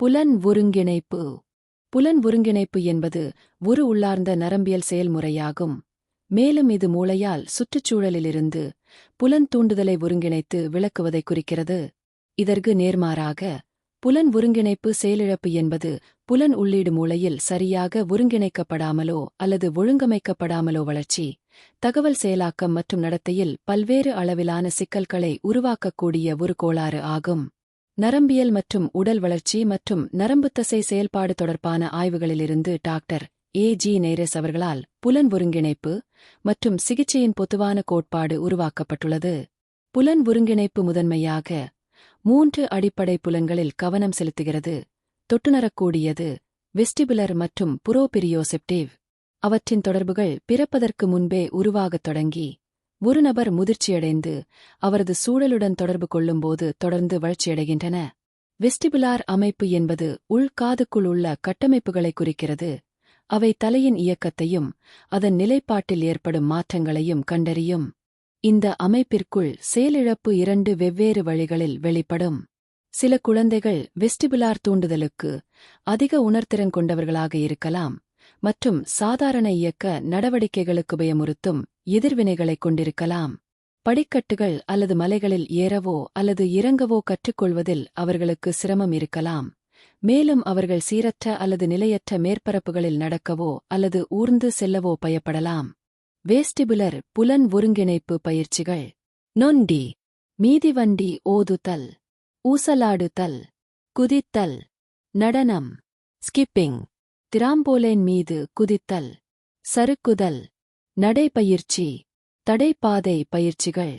புலன் ஒருங்கிணைப்பு. புலன் ஒருங்கிணைப்பு என்பது ஒரு உள்ளார்ந்த நரம்பியல் செயல்முறையாகும். மேலும் இது மூளையால் சுற்றுச்சூழலிலிருந்து புலன் தூண்டுதலை ஒருங்கிணைத்து விளக்குவதை குறிக்கிறது. இதற்கு நேர்மாறாக புலன் ஒருங்கிணைப்பு செயலிழப்பு என்பது புலன் உள்ளீடு மூளையில் சரியாக ஒருங்கிணைக்கப்படாமலோ அல்லது ஒழுங்கமைக்கப்படாமலோ வளர்ச்சி தகவல் செயலாக்கம் மற்றும் நடத்தையில் பல்வேறு அளவிலான சிக்கல்களை உருவாக்கக்கூடிய ஒரு கோளாறு ஆகும். நரம்பியல் மற்றும் உடல் வளர்ச்சி மற்றும் நரம்புத்தசை செயல்பாடு தொடர்பான ஆய்வுகளிலிருந்து டாக்டர் ஏ ஜி நேரஸ் அவர்களால் புலன் ஒருங்கிணைப்பு மற்றும் சிகிச்சையின் பொதுவான கோட்பாடு உருவாக்கப்பட்டுள்ளது. புலன் ஒருங்கிணைப்பு முதன்மையாக மூன்று அடிப்படை புலன்களில் கவனம் செலுத்துகிறது. தொட்டுணரக்கூடியது வெஸ்டிபுலர் மற்றும் புரோபிரியோசெப்டிவ். அவற்றின் தொடர்புகள் பிறப்பதற்கு முன்பே உருவாகத் தொடங்கி ஒரு நபர் முதிர்ச்சியடைந்து அவரது சூழலுடன் தொடர்பு கொள்ளும்போது தொடர்ந்து வளர்ச்சியடைகின்றன. வெஸ்டிபுலார் அமைப்பு என்பது உள்காதுக்குள் உள்ள கட்டமைப்புகளை குறிக்கிறது. அவை தலையின் இயக்கத்தையும் அதன் நிலைப்பாட்டில் ஏற்படும் மாற்றங்களையும் கண்டறியும். இந்த அமைப்பிற்குள் செயலிழப்பு இரண்டு வெவ்வேறு வழிகளில் வெளிப்படும். சில குழந்தைகள் வெஸ்டிபுலார் தூண்டுதலுக்கு அதிக உணர்திறன் கொண்டவர்களாக இருக்கலாம் மற்றும் சாதாரண இயக்க நடவடிக்கைகளுக்கு பயமுறுத்தும் எதிர்வினைகளைக் கொண்டிருக்கலாம். படிக்கட்டுகள் அல்லது மலைகளில் ஏறவோ அல்லது இறங்கவோ கற்றுக்கொள்வதில் அவர்களுக்கு சிரமம் இருக்கலாம். மேலும் அவர்கள் சீரற்ற அல்லது நிலையற்ற மேற்பரப்புகளில் நடக்கவோ அல்லது ஊர்ந்து செல்லவோ பயப்படலாம். வேஸ்டிபுலர் புலன் ஒருங்கிணைப்பு பயிற்சிகள். நொண்டி. மீதிவண்டி ஓதுதல். ஊசலாடுதல். குதித்தல். நடனம். ஸ்கிப்பிங். திராம்போலேன் மீது குதித்தல். சறுக்குதல். நடைபயிற்சி தடைப்பாதை பயிற்சிகள்.